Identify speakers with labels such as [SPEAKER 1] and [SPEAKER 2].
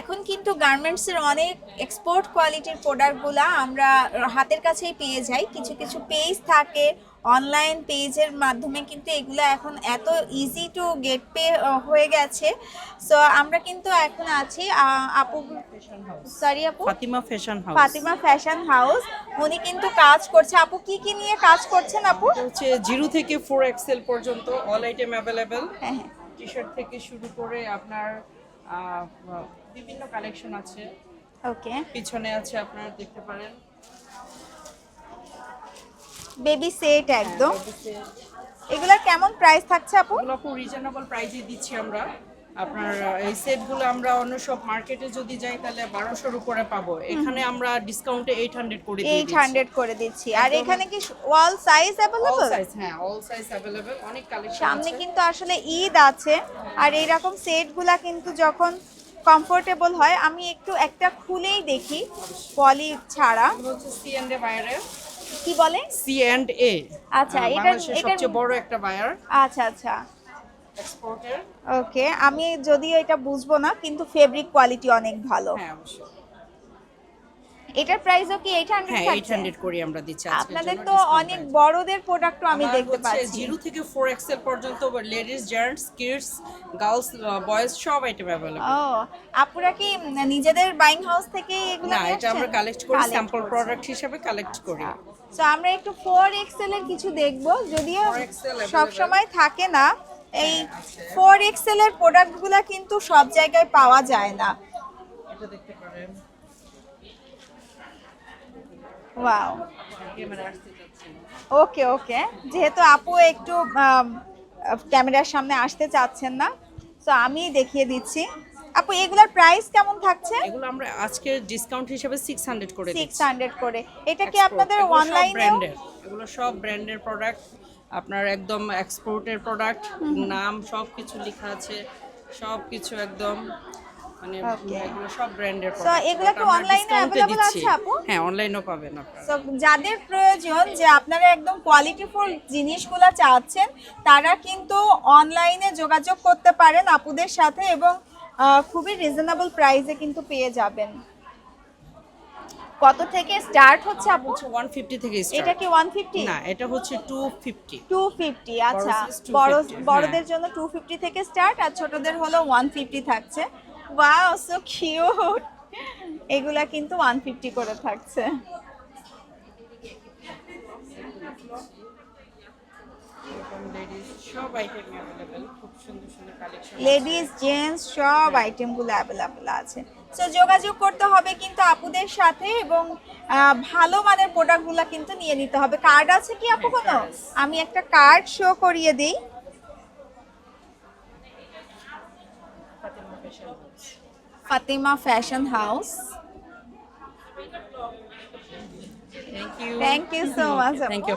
[SPEAKER 1] এখন কিন্তু গার্মেন্টসের অনেক এক্সপোর্ট কোয়ালিটির প্রোডাক্টগুলো আমরা হাতের কাছেই পেয়ে যাই। কিছু কিছু পেজ থাকে অনলাইন পেজের মাধ্যমে কিন্তু এগুলো এখন এত ইজি টু গেট পে হয়ে গেছে। সো আমরা কিন্তু এখন আছি আপু সরি আপু?
[SPEAKER 2] Fatima fashion house
[SPEAKER 1] Fatima fashion house উনি কিন্তু কাজ করছে। আপু কি কি নিয়ে কাজ করছেন আপু?
[SPEAKER 2] হচ্ছে জিরো থেকে ফোর এক্সেল পর্যন্ত all item available T shirt থেকে শুরু করে আপনার বিভিন্ন কালেকশন আছে।
[SPEAKER 1] ওকে
[SPEAKER 2] পিছনে আছে আপনার দেখতে পারেন।
[SPEAKER 1] বেবি সেট একদম। এগুলার কেমন প্রাইস থাকছে আপু?
[SPEAKER 2] এগুলো খুব রিজনেবল প্রাইসে দিচ্ছি আমরা। আপনার এই সেটগুলো আমরা অন্য সব মার্কেটে যদি যাই তাহলে বারোশোর উপরে পাবো। এখানে আমরা ডিসকাউন্টে এইট হান্ড্রেড করে
[SPEAKER 1] এইট হান্ড্রেড করে দিচ্ছি। আর এখানে কি all size
[SPEAKER 2] all
[SPEAKER 1] available
[SPEAKER 2] size হ্যাঁ অল সাইজ অ্যাভেলেবেল অনেক কালেকশন
[SPEAKER 1] সামনে কিন্তু আসলে ঈদ আছে। আর এইরকম সেটগুলা কিন্তু যখন কমফোর্টেবল হয় আমি একটু একটা খুলেই দেখি পলি ছাড়া। কি বলে?
[SPEAKER 2] সি এন্ড এ
[SPEAKER 1] আচ্ছা, এটা
[SPEAKER 2] সবচেয়ে বড় একটা বায়ার
[SPEAKER 1] আচ্ছা আচ্ছা।
[SPEAKER 2] এক্সপোর্টের
[SPEAKER 1] ওকে আমি যদিও এটা বুঝব না কিন্তু ফেব্রিক কোয়ালিটি অনেক ভালো।
[SPEAKER 2] হ্যাঁ অবশ্যই।
[SPEAKER 1] এটার প্রাইসও কি এইট হান্ড্রেড
[SPEAKER 2] হ্যাঁ এইট হান্ড্রেড করে আমরা দিচ্ছি
[SPEAKER 1] আপনাদের তো অনেক বড়দের প্রোডাক্টও আমি দেখতে পাচ্ছি।
[SPEAKER 2] জিরো থেকে ফোর এক্সেল পর্যন্ত ladies gents kids girls boys সব আইটেম অ্যাভেলেবল
[SPEAKER 1] ও আপুরা কি নিজেদের বাইং হাউস থেকে এগুলো
[SPEAKER 2] না এটা আমরা কালেক্ট করি স্যাম্পল প্রোডাক্ট হিসেবে কালেক্ট করি।
[SPEAKER 1] তো আমরা একটু ফোর এক্সেল এর কিছু দেখব যদিও
[SPEAKER 2] 4XL
[SPEAKER 1] সব সময় থাকে না এই ফোর এক্সেল এর প্রোডাক্টগুলো কিন্তু সব জায়গায় পাওয়া যায় না।
[SPEAKER 2] এটা দেখতে পারেন।
[SPEAKER 1] ওয়াও। ওকে ওকে যেহেতু আপু একটু ক্যামেরার সামনে আসতে চাচ্ছেন না তো আমি দেখিয়ে দিচ্ছি। আপু এগুলোর প্রাইস কেমন থাকছে?
[SPEAKER 2] এগুলো আমরা আজকে ডিসকাউন্ট হিসেবে সিক্স হান্ড্রেড করে
[SPEAKER 1] সিক্স
[SPEAKER 2] দিচ্ছি
[SPEAKER 1] হান্ড্রেড করে। এটা কি আপনাদের অনলাইনে
[SPEAKER 2] এগুলো সব ব্র্যান্ডের প্রোডাক্ট আপনার একদম এক্সপোর্টের প্রোডাক্ট নাম সব কিছু লেখা আছে। সব কিছু একদম মানে এগুলো সব ব্র্যান্ডের
[SPEAKER 1] So, এগুলো কি এ available আছে আপু?
[SPEAKER 2] হ্যাঁ অনলাইনেও পাবেন আপনারা।
[SPEAKER 1] So, যাদের প্রয়োজন যে আপনারা একদম কোয়ালিটিফুল জিনিসগুলো চাচ্ছেন তারা কিন্তু অনলাইনে যোগাযোগ করতে পারেন আপুদের সাথে এবং খুবই রিজনেবল প্রাইসে কিন্তু পেয়ে যাবেন। কত থেকে স্টার্ট হচ্ছে আপু?
[SPEAKER 2] হচ্ছে ওয়ান ফিফটি থেকে
[SPEAKER 1] এটা কি ওয়ান ফিফটি
[SPEAKER 2] না এটা হচ্ছে টু ফিফটি
[SPEAKER 1] টু ফিফটি আচ্ছা। বড় বড়দের
[SPEAKER 2] হ্যাঁ।
[SPEAKER 1] জন্য টু ফিফটি থেকে স্টার্ট আর ছোটদের হলো ওয়ান ফিফটি থাকছে। ওয়াও সো কিউট এগুলা কিন্তু ওয়ান ফিফটি করে থাকছে।
[SPEAKER 2] লেডিস
[SPEAKER 1] জেন্টস সব আইটেমগুলো অ্যাভেলেবল আছে। সো যোগাযোগ করতে হবে কিন্তু আপুদের সাথে এবং ভালো মানের প্রোডাক্টগুলো কিন্তু নিয়ে নিতে হবে। কার্ড আছে কি আপু কোনো? আমি একটা কার্ড শো করিয়ে দিই। Fatima Fashion House.
[SPEAKER 2] Thank you.
[SPEAKER 1] Thank you so much.
[SPEAKER 2] Thank you.